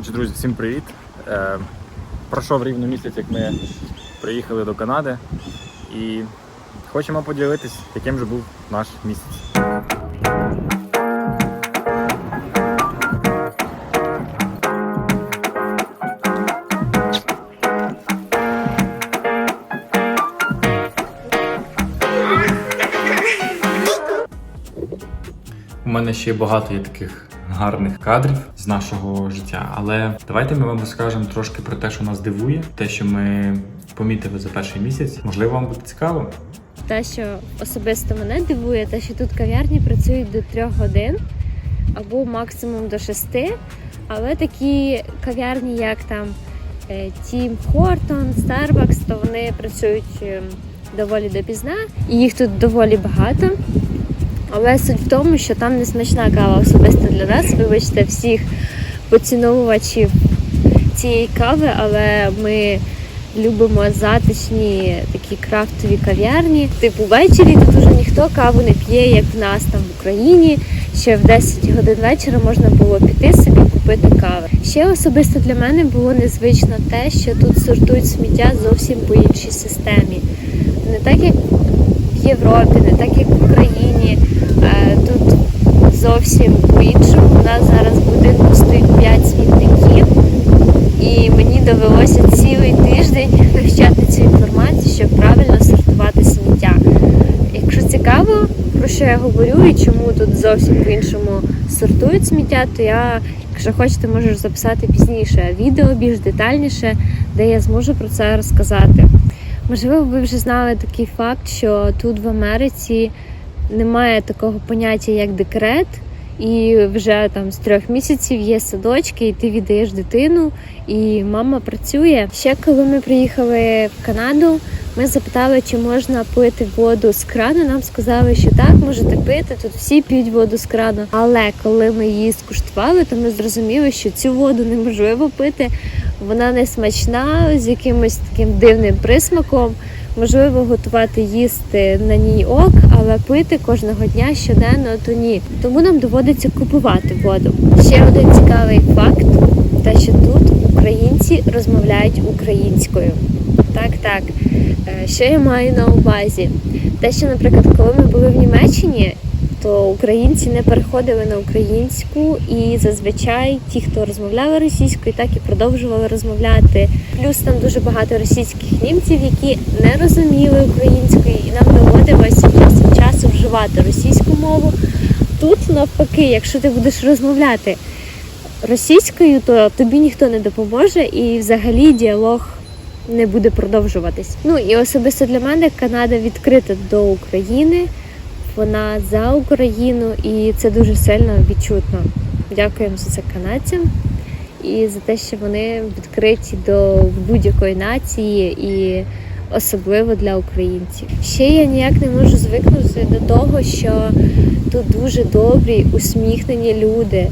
Коротше, друзі, всім привіт. Е, пройшов рівно місяць, як ми приїхали до Канади. І хочемо поділитись, яким же був наш місяць. У мене ще багато є таких гарних кадрів з нашого життя, але давайте ми вам розкажемо трошки про те, що нас дивує, те, що ми помітили за перший місяць. Можливо, вам буде цікаво. Те, що особисто мене дивує, те, що тут кав'ярні працюють до трьох годин або максимум до шести. Але такі кав'ярні, як там е, Тім Хортон, Starbucks, то вони працюють е, доволі допізна, і їх тут доволі багато. Але суть в тому, що там не смачна кава особисто для нас. Вибачте всіх поціновувачів цієї кави, але ми любимо затишні такі крафтові кав'ярні. Типу ввечері тут уже ніхто каву не п'є, як в нас там в Україні. Ще в 10 годин вечора можна було піти собі купити кави. Ще особисто для мене було незвично те, що тут сортують сміття зовсім по іншій системі. Не так як Європі, не так як в Україні. Е, Тут зовсім по-іншому. У нас зараз в будинку стоїть 5 смітників, і мені довелося цілий тиждень вивчати цю інформацію, щоб правильно сортувати сміття. Якщо цікаво, про що я говорю і чому тут зовсім по-іншому сортують сміття, то я, якщо хочете, можу записати пізніше відео більш детальніше, де я зможу про це розказати. Можливо, ви вже знали такий факт, що тут в Америці немає такого поняття, як декрет, і вже там з трьох місяців є садочки, і ти віддаєш дитину, і мама працює. Ще коли ми приїхали в Канаду, ми запитали, чи можна пити воду з крану. Нам сказали, що так, можете пити. Тут всі п'ють воду з крану. Але коли ми її скуштували, то ми зрозуміли, що цю воду неможливо пити. Вона не смачна, з якимось таким дивним присмаком. Можливо, готувати їсти на ній ок, але пити кожного дня щоденно то ні. Тому нам доводиться купувати воду. Ще один цікавий факт: те, що тут українці розмовляють українською. Так, так. Е, Що я маю на увазі? Те, що, наприклад, коли ми були в Німеччині, то українці не переходили на українську, і зазвичай ті, хто розмовляли російською, так і продовжували розмовляти. Плюс там дуже багато російських німців, які не розуміли української, і нам доводилося час від часу вживати російську мову. Тут навпаки, якщо ти будеш розмовляти російською, то тобі ніхто не допоможе, і взагалі діалог не буде продовжуватись. Ну і особисто для мене Канада відкрита до України. Вона за Україну, і це дуже сильно відчутно. Дякуємо за це канадцям і за те, що вони відкриті до будь-якої нації і особливо для українців. Ще я ніяк не можу звикнути до того, що тут дуже добрі, усміхнені люди.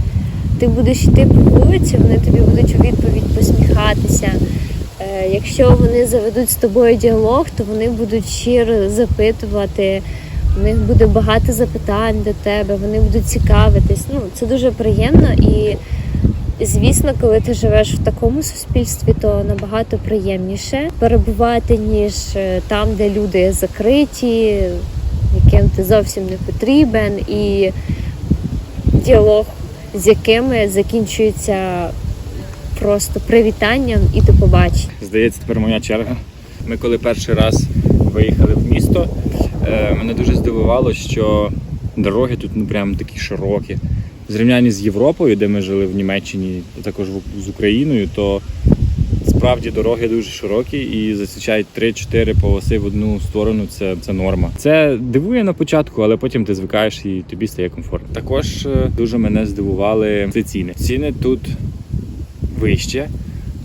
Ти будеш йти по вулиці, вони тобі будуть у відповідь посміхатися. Якщо вони заведуть з тобою діалог, то вони будуть щиро запитувати. У них буде багато запитань до тебе, вони будуть цікавитись. Ну, це дуже приємно і, звісно, коли ти живеш в такому суспільстві, то набагато приємніше перебувати, ніж е, там, де люди закриті, яким ти зовсім не потрібен, і діалог з якими закінчується просто привітанням і до побачення. Здається, тепер моя черга. Ми коли перший раз виїхали в місто, е, мене дуже здивувало, що дороги тут ну прям такі широкі. В зрівнянні з Європою, де ми жили в Німеччині, а також з Україною, то справді дороги дуже широкі і зазвичай 3-4 полоси в одну сторону це, це норма. Це дивує на початку, але потім ти звикаєш і тобі стає комфортно. Також е, дуже мене здивували ці ціни. Ціни тут вище,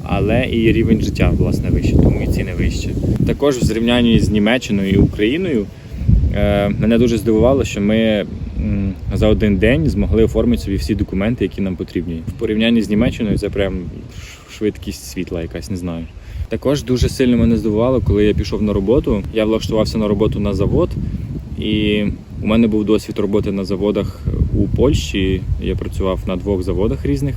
але і рівень життя власне вище, тому і ціни вищі. Також в зрівнянні з Німеччиною і Україною е, мене дуже здивувало, що ми за один день змогли оформити собі всі документи, які нам потрібні. В порівнянні з Німеччиною це прям швидкість світла, якась не знаю. Також дуже сильно мене здивувало, коли я пішов на роботу. Я влаштувався на роботу на завод, і у мене був досвід роботи на заводах у Польщі. Я працював на двох заводах різних.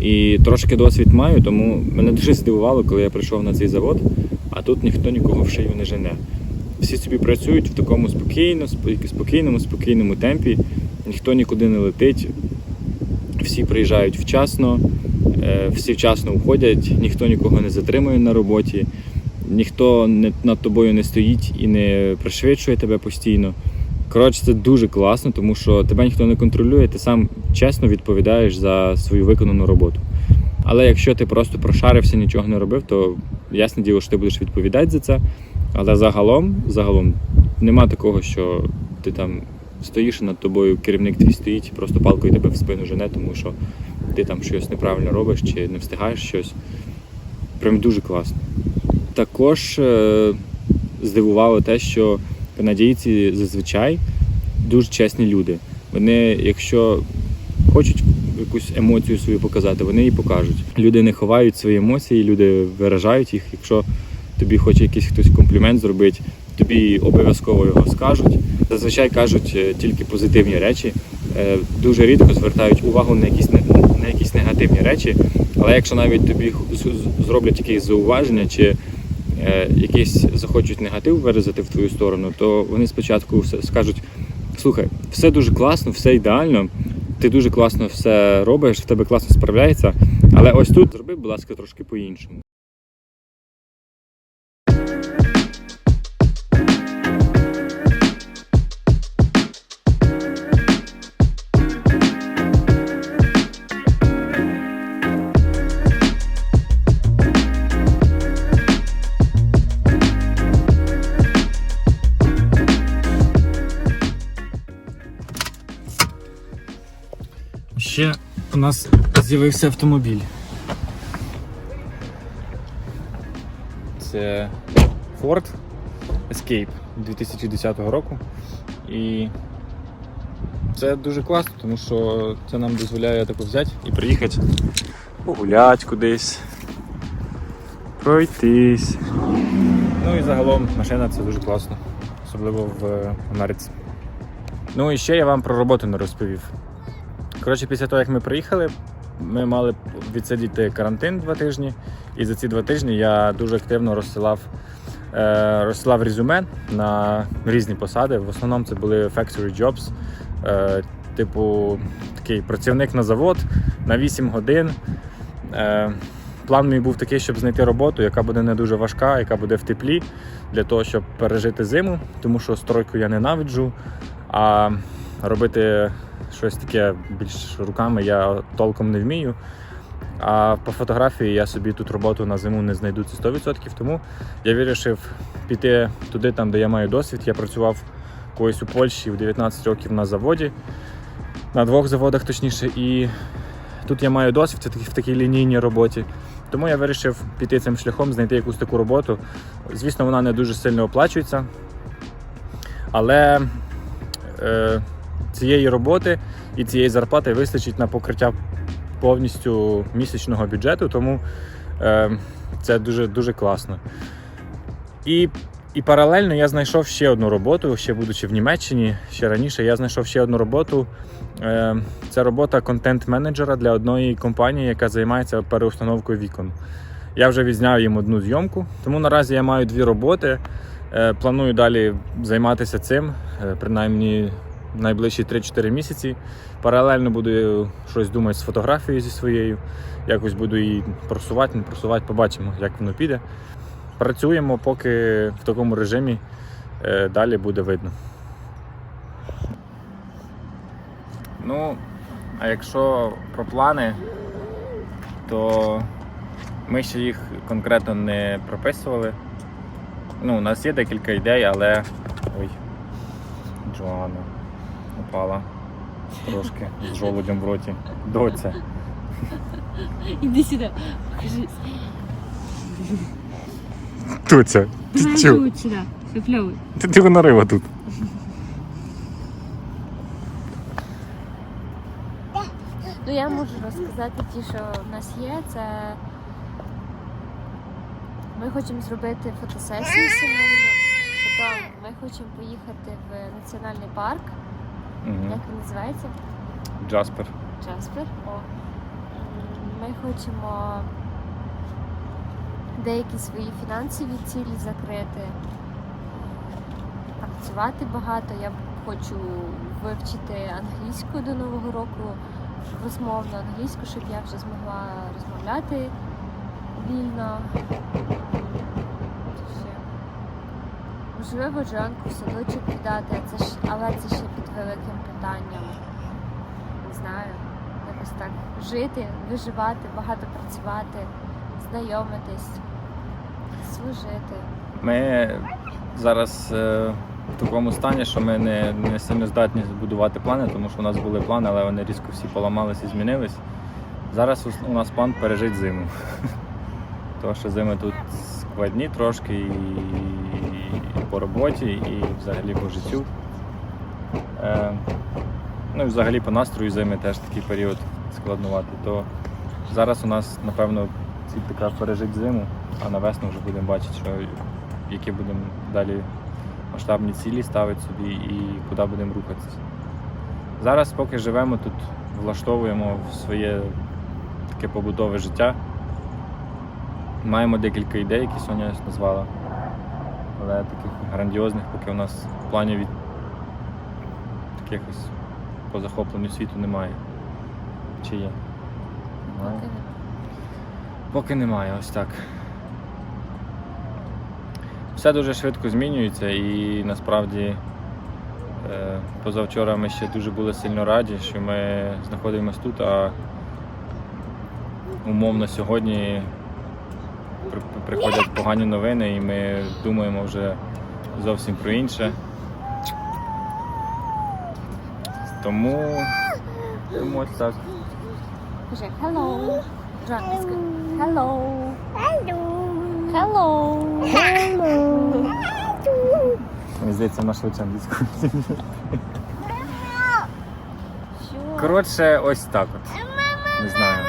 І трошки досвід маю, тому мене дуже здивувало, коли я прийшов на цей завод, а тут ніхто нікого в шию не жене. Всі собі працюють в такому спокійно, спок- спокійному, спокійному темпі, ніхто нікуди не летить, всі приїжджають вчасно, е, всі вчасно уходять, ніхто нікого не затримує на роботі, ніхто над тобою не стоїть і не пришвидшує тебе постійно. Коротше, це дуже класно, тому що тебе ніхто не контролює, ти сам чесно відповідаєш за свою виконану роботу. Але якщо ти просто прошарився, нічого не робив, то ясне діло, що ти будеш відповідати за це. Але загалом, загалом нема такого, що ти там стоїш і над тобою, керівник твій стоїть, просто палкою тебе в спину жене, тому що ти там щось неправильно робиш чи не встигаєш щось. Прям дуже класно. Також е, здивувало те, що канадійці зазвичай дуже чесні люди. Вони, якщо хочуть якусь емоцію свою показати, вони її покажуть. Люди не ховають свої емоції, люди виражають їх. Якщо тобі хоче якийсь хтось комплімент зробити, тобі обов'язково його скажуть. Зазвичай кажуть е, тільки позитивні речі. Е, Дуже рідко звертають увагу на якісь на якісь негативні речі. Але якщо навіть тобі зроблять якісь зауваження чи якийсь захочуть негатив виразити в твою сторону, то вони спочатку все скажуть: слухай, все дуже класно, все ідеально, ти дуже класно все робиш, в тебе класно справляється, але ось тут зроби, будь ласка, трошки по-іншому. Ще у нас з'явився автомобіль. Це Ford Escape 2010 року. І це дуже класно, тому що це нам дозволяє таку взяти і приїхати погуляти кудись, пройтись. Ну і загалом машина це дуже класно, особливо в Америці. Ну і ще я вам про роботу не розповів. Коротше, після того, як ми приїхали, ми мали відсидіти карантин два тижні. І за ці два тижні я дуже активно розсилав, е, розсилав резюме на різні посади. В основному це були factory jobs, е, типу такий працівник на завод на 8 годин. Е, план мій був такий, щоб знайти роботу, яка буде не дуже важка, яка буде в теплі, для того, щоб пережити зиму, тому що стройку я ненавиджу. А робити щось таке більш руками я толком не вмію. А по фотографії я собі тут роботу на зиму не знайду це 100%. Тому я вирішив піти туди, там, де я маю досвід. Я працював колись у Польщі в 19 років на заводі, на двох заводах точніше. І тут я маю досвід в такій- лінійній роботі. Тому я вирішив піти цим шляхом, знайти якусь таку роботу. Звісно, вона не дуже сильно оплачується. Але е, цієї роботи і цієї зарплати вистачить на покриття повністю місячного бюджету, тому е, це дуже, дуже класно. І, і паралельно я знайшов ще одну роботу, ще будучи в Німеччині, ще раніше я знайшов ще одну роботу. Е, це робота контент-менеджера для одної компанії, яка займається переустановкою вікон. Я вже відзняв їм одну зйомку, тому наразі я маю дві роботи. Е, Планую далі займатися цим, е, принаймні найближчі 3-4 місяці. Паралельно буду щось думати з фотографією зі своєю. Якось буду її просувати, не просувати, побачимо, як воно піде. Працюємо поки в такому режимі, е, далі буде видно. Ну, а якщо про плани, то ми ще їх конкретно не прописували. Ну, у нас є декілька ідей, але. Ой, Джоанна упала трошки з жолудем в роті. Доця. Іди сюди, покажись. Доця, Тут сюди, випльовуй. Ти ти нарила тут. Ну я можу розказати ті, що в нас є. Це ми хочемо зробити фотосесію сімейну. Потім ми хочемо поїхати в національний парк. Як він називається? Джаспер. Джаспер. О. Ми хочемо деякі свої фінансові цілі закрити, працювати багато. Я хочу вивчити англійську до Нового року, розмовну англійську, щоб я вже змогла розмовляти вільно. Можливо, Джанку в садочок віддати, це ж, але це ще під великим питанням. Не знаю, якось так жити, виживати, багато працювати, знайомитись, служити. Ми зараз е, в такому стані, що ми не, не сильно здатні будувати плани, тому що у нас були плани, але вони різко всі поламалися і змінились. Зараз у нас план пережити зиму. Тому що зими тут складні трошки і по роботі, і взагалі по життю. Е, ну і взагалі по настрою зими теж такий період складнуватий. То зараз у нас, напевно, ціль така пережити зиму, а на весну вже будемо бачити, що які будемо далі масштабні цілі ставити собі і куди будемо рухатися. Зараз, поки живемо тут, влаштовуємо своє таке побутове життя. Маємо декілька ідей, які Соня назвала. Але таких грандіозних, поки у нас планів від таких ось по захопленню світу немає. Чи є? Немає? Поки. Поки немає, ось так. Все дуже швидко змінюється і насправді е, позавчора ми ще дуже були сильно раді, що ми знаходимося тут, а умовно сьогодні приходять погані новини і ми думаємо вже зовсім про інше. Тому, тому ось так. Кажи hello. Скажи hello. Hello. Hello. Мені здається, вона швидше англійською. Коротше, ось так от. Не знаю.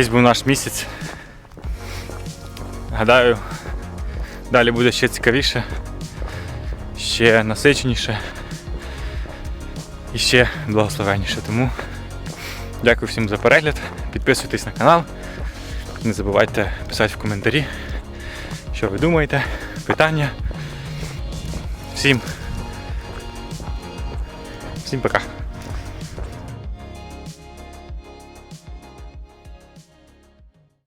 Ось був наш місяць. Гадаю, далі буде ще цікавіше, ще насиченіше і ще благословенніше. Тому дякую всім за перегляд. Підписуйтесь на канал. Не забувайте писати в коментарі, що ви думаєте, питання. Всім. Всім пока.